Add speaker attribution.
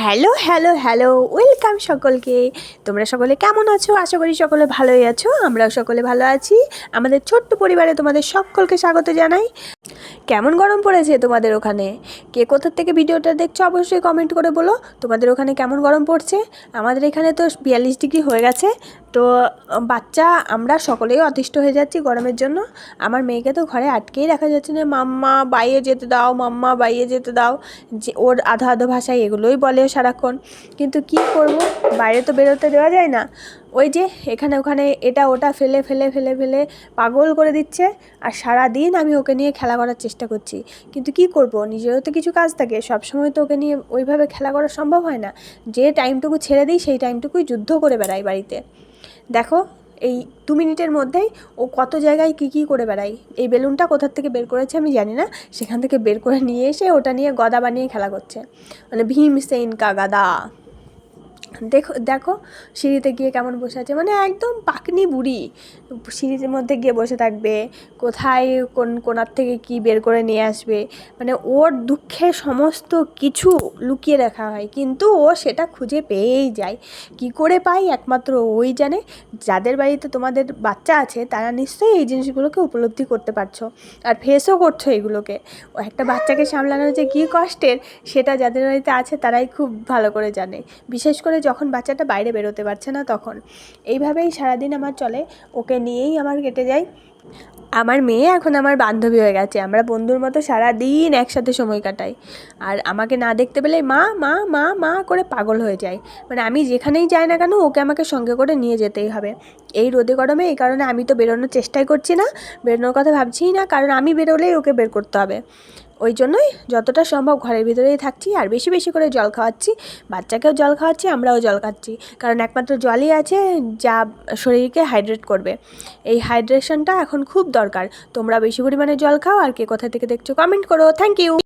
Speaker 1: Hello hello hello, welcome সকলকে। তোমরা সকলে কেমন আছো? আশা করি সকলে ভালোই আছো। আমরাও সকলে ভালো আছি। আমাদের ছোট্ট পরিবারে তোমাদের সকলকে স্বাগত জানাই। কেমন গরম পড়েছে তোমাদের ওখানে? কে কোথার থেকে ভিডিওটা দেখছ অবশ্যই কমেন্ট করে বলো। তোমাদের ওখানে কেমন গরম পড়ছে? আমাদের এখানে তো বিয়াল্লিশ ডিগ্রি হয়ে গেছে। তো বাচ্চা, আমরা সকলেই অতিষ্ঠ হয়ে যাচ্ছি গরমের জন্য। আমার মেয়েকে তো ঘরে আটকেই রাখা যাচ্ছে না। মাম্মা বাইরে যেতে দাও, মাম্মা বাইরে যেতে দাও। যে, ওর আধা আধো ভাষায় এগুলোই বলে সারাক্ষণ। কিন্তু কি করব? বাইরে তো বেরোতে দেওয়া যায় না। ওই যে এখানে ওখানে এটা ওটা ফেলে ফেলে ফেলে ফেলে পাগল করে দিচ্ছে আর সারা দিন আমি ওকে নিয়ে খেলা করার চেষ্টা করছি। কিন্তু কি করব? নিজেরও তো কিছু কাজ থাকে। সব সময় তো ওকে নিয়ে ওইভাবে খেলা করা সম্ভব হয় না। যে টাইমটুকু ছেড়ে দিই, সেই টাইমটুকুই যুদ্ধ করে বেড়াই বাড়িতে। দেখো, এই দু মিনিটের মধ্যেই ও কত জায়গায় কী কী করে বেড়াই এই বেলুনটা কোথার থেকে বের করেছে আমি জানি না। সেখান থেকে বের করে নিয়ে এসে ওটা নিয়ে গদা বানিয়ে খেলা করছে। মানে ভীম সেন কা গাদা। দেখো দেখো সিঁড়িতে গিয়ে কেমন বসে আছে। মানে একদম পাকনি বুড়ি। সিঁড়ির মধ্যে গিয়ে বসে থাকবে। কোথায়, কোন কোনার থেকে কি বের করে নিয়ে আসবে? মানে ওর দুঃখের সমস্ত কিছু লুকিয়ে রাখা হয়। কিন্তু ও সেটা খুঁজে পেয়েই যায়। কি করে পাই? একমাত্র ওই জানে। যাদের বাড়িতে তোমাদের বাচ্চা আছে, তারা নিশ্চয়ই এই জিনিসগুলোকে উপলব্ধি করতে পারছ। আর ফেসও করছ এগুলোকে। ও একটা বাচ্চাকে সামলানো যে কী কষ্টের, সেটা যাদের বাড়িতে আছে, তারাই খুব ভালো করে জানে। বিশেষ করে যখন বাচ্চাটা বাইরে বেরোতে পারছে না তখন। এইভাবেই সারাদিন আমার চলে। ওকে নিয়েই আমার কেটে যায়। আমার মেয়ে এখন আমার বান্ধবী হয়ে গেছে। আমরা বন্ধুর মতো সারা দিন একসাথে সময় কাটাই। আর আমাকে না দেখতে পেলে মা মা মা মা করে পাগল হয়ে যায়। মানে আমি যেখানেই যাই না কেন, ওকে আমাকে সঙ্গে করে নিয়ে যেতেই হবে। এই রোদে গরমে এই কারণে আমি তো বেরোনোর চেষ্টাই করছি না। বেরোনোর কথা ভাবছিই না। কারণ আমি বেরোলেই ওকে বের করতে হবে। ওই জন্যই যতটা সম্ভব ঘরের ভিতরেই থাকছি আর বেশি বেশি করে জল খাওয়াচ্ছি। বাচ্চাকেও জল খাওয়াচ্ছি, আমরাও জল খাচ্ছি। কারণ একমাত্র জলই আছে যা শরীরকে হাইড্রেট করবে। এই হাইড্রেশনটা এখন খুব দরকার। তোমরা বেশি পরিমাণে জল খাও আর কে কোথা থেকে দেখছ কমেন্ট করো। Thank you